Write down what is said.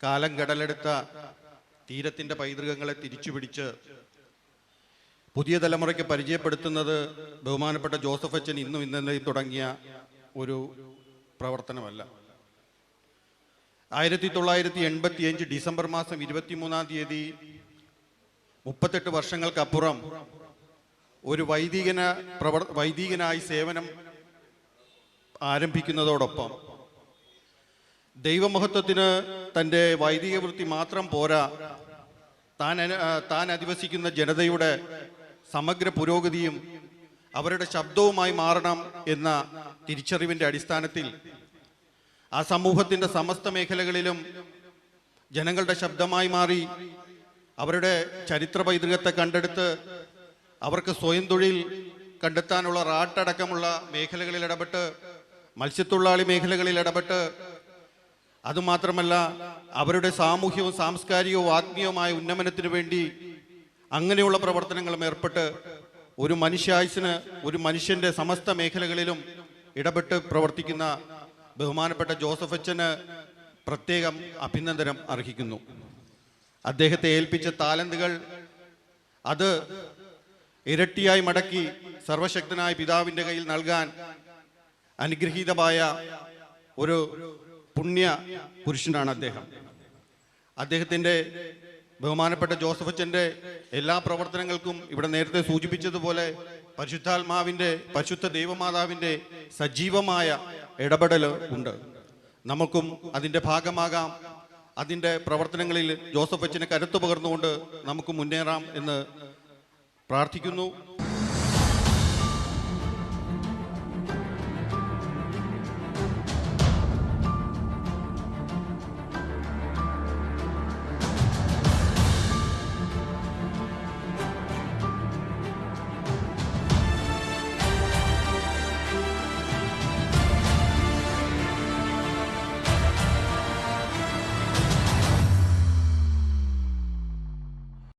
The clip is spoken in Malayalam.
കാലം കടലെടുത്ത തീരത്തിന്റെ പൈതൃകങ്ങളെ തിരിച്ചു പിടിച്ച് പുതിയ തലമുറയ്ക്ക് പരിചയപ്പെടുത്തുന്നത് ബഹുമാനപ്പെട്ട ജോസഫ് അച്ഛൻ ഇന്നും ഇന്നലെ തുടങ്ങിയ ഒരു പ്രവർത്തനമല്ല. ആയിരത്തി തൊള്ളായിരത്തി എൺപത്തി അഞ്ച് ഡിസംബർ മാസം ഇരുപത്തിമൂന്നാം തീയതി മുപ്പത്തെട്ട് വർഷങ്ങൾക്കപ്പുറം ഒരു വൈദികന പ്രവർ വൈദികനായി സേവനം ആരംഭിക്കുന്നതോടൊപ്പം ദൈവമഹത്വത്തിന് തന്റെ വൈദിക വൃത്തി മാത്രം പോരാ. താൻ താൻ അധിവസിക്കുന്ന ജനതയുടെ സമഗ്ര പുരോഗതിയും അവരുടെ ശബ്ദവുമായി മാറണം എന്ന തിരിച്ചറിവിന്റെ അടിസ്ഥാനത്തിൽ ആ സമൂഹത്തിന്റെ സമസ്ത മേഖലകളിലും ജനങ്ങളുടെ ശബ്ദമായി മാറി അവരുടെ ചരിത്ര പൈതൃകത്തെ കണ്ടെടുത്ത് അവർക്ക് സ്വയം തൊഴിൽ കണ്ടെത്താനുള്ള റാട്ടടക്കമുള്ള മേഖലകളിൽ ഇടപെട്ട് മത്സ്യത്തൊഴിലാളി മേഖലകളിൽ ഇടപെട്ട് അതുമാത്രമല്ല അവരുടെ സാമൂഹ്യവും സാംസ്കാരികവും ആത്മീയവുമായ ഉന്നമനത്തിനു വേണ്ടി അങ്ങനെയുള്ള പ്രവർത്തനങ്ങളും ഏർപ്പെട്ട് ഒരു മനുഷ്യായുസിന് ഒരു മനുഷ്യന്റെ സമസ്ത മേഖലകളിലും ഇടപെട്ട് പ്രവർത്തിക്കുന്ന ബഹുമാനപ്പെട്ട ജോസഫ് അച്ഛന് പ്രത്യേകം അഭിനന്ദനം അർഹിക്കുന്നു. അദ്ദേഹത്തെ ഏൽപ്പിച്ച താലന്തുകൾ അത് ഇരട്ടിയായി മടക്കി സർവശക്തനായ പിതാവിന്റെ കയ്യിൽ നൽകാൻ അനുഗ്രഹീതമായ ഒരു പുണ്യ പുരുഷനാണ് അദ്ദേഹം. അദ്ദേഹത്തിന്റെ ബഹുമാനപ്പെട്ട ജോസഫ് അച്ഛന്റെ എല്ലാ പ്രവർത്തനങ്ങൾക്കും ഇവിടെ നേരത്തെ സൂചിപ്പിച്ചതുപോലെ പരിശുദ്ധാത്മാവിന്റെ പരിശുദ്ധ ദൈവമാതാവിന്റെ സജീവമായ ഇടപെടൽ ഉണ്ട്. നമുക്കും അതിന്റെ ഭാഗമാകാം. അതിന്റെ പ്രവർത്തനങ്ങളിൽ ജോസഫ് അച്ഛന് കരുത്തു പകർന്നുകൊണ്ട് നമുക്ക് മുന്നേറാം എന്ന് പ്രാർത്ഥിക്കുന്നു.